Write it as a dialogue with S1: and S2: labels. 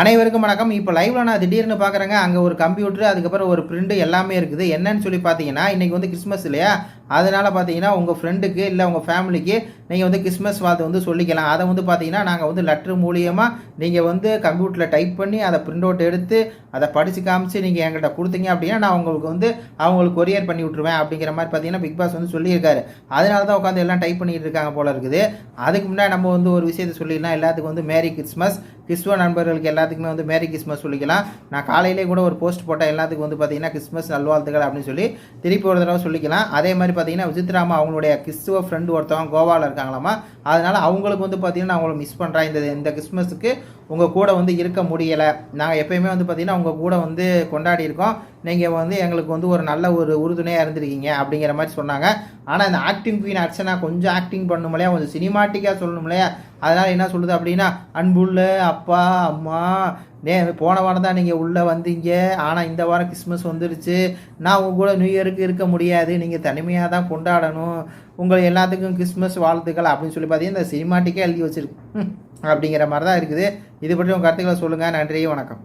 S1: அனைவருக்கும் வணக்கம். இப்போ லைவ்ல நான் திடீர்னு பார்க்குறேங்க அங்கே ஒரு கம்ப்யூட்டர் அதுக்கப்புறம் ஒரு பிரிண்ட் எல்லாமே இருக்குது. என்னன்னு சொல்லி பார்த்தீங்கன்னா இன்னைக்கு வந்து கிறிஸ்மஸ் இல்லையா? அதனால பார்த்தீங்கன்னா உங்கள் ஃப்ரெண்டுக்கு இல்லை உங்கள் ஃபேமிலிக்கு நீங்கள் வந்து கிறிஸ்மஸ் வாழ்த்து வந்து சொல்லிக்கலாம். அதை வந்து பார்த்தீங்கன்னா நாங்கள் வந்து லெட்ரு மூலியமாக நீங்கள் வந்து கம்ப்யூட்டரில் டைப் பண்ணி அதை பிரிண்ட் அவுட் எடுத்து அதை படித்து காமிச்சு நீங்கள் என்கிட்ட கொடுத்தீங்க அப்படின்னா நான் உங்களுக்கு வந்து அவங்களுக்கு கொரியர் பண்ணி விட்ருவேன் அப்படிங்கிற மாதிரி பார்த்தீங்கன்னா பிக் பாஸ் வந்து சொல்லியிருக்காரு. அதனால தான் உட்காந்து எல்லாம் டைப் பண்ணிட்டு இருக்காங்க போல இருக்குது. அதுக்கு முன்னாடி நம்ம வந்து ஒரு விஷயத்தை சொல்லிடலாம். எல்லாத்துக்கும் வந்து மேரி கிறிஸ்மஸ் கிறிஸ்துவ நண்பர்களுக்கு எல்லாத்துக்குமே வந்து மேரி கிறிஸ்மஸ் சொல்லிக்கலாம். நான் காலையிலே கூட ஒரு போஸ்ட் போட்டேன் எல்லாத்துக்கும் வந்து பார்த்தீங்கன்னா கிறிஸ்மஸ் நல்வாழ்த்துக்கள் அப்படின்னு சொல்லி திருப்பி ஒரு தடவை சொல்லிக்கலாம். அதே மாதிரி பார்த்தீங்கன்னா விசித்ராமா அவங்களுடைய கிறிஸ்துவ ஃப்ரெண்டு ஒருத்தவங்க கோவாவில் இருக்காங்களாமா? அதனால் அவங்களுக்கு வந்து பார்த்தீங்கன்னா அவங்கள மிஸ் பண்ணுறேன் இந்த இந்த கிறிஸ்மஸுக்கு உங்கள் கூட வந்து இருக்க முடியலை. நாங்கள் எப்பயுமே வந்து பார்த்தீங்கன்னா உங்கள் கூட வந்து கொண்டாடி இருக்கோம். நீங்கள் வந்து எங்களுக்கு வந்து ஒரு நல்ல ஒரு உறுதுணையாக இருந்திருக்கீங்க அப்படிங்கிற மாதிரி சொன்னாங்க. ஆனால் இந்த ஆக்டிங் குவீன் அர்ச்சனா கொஞ்சம் ஆக்டிங் பண்ணுமில்லையா கொஞ்சம் சினிமாட்டிக்காக சொல்லணும் இல்லையா? அதனால் என்ன சொல்லுது அப்படின்னா அன்புள்ள அப்பா அம்மா நே போன வாரம் தான் நீங்கள் உள்ளே வந்தீங்க. ஆனால் இந்த வாரம் கிறிஸ்மஸ் வந்துருச்சு. நான் உங்கள் கூட நியூ இயருக்கு இருக்க முடியாது. நீங்கள் தனிமையாக தான் கொண்டாடணும். உங்கள் எல்லாத்துக்கும் கிறிஸ்மஸ் வாழ்த்துக்கள் அப்படின்னு சொல்லி பார்த்தீங்கன்னா இந்த சினிமாட்டிக்கே எழுதி வச்சிருக்கு. அப்படிங்கிற மாதிரி தான் இருக்குது. இது பற்றி உங்கள் கருத்துக்களை சொல்லுங்கள் நன்றி வணக்கம்.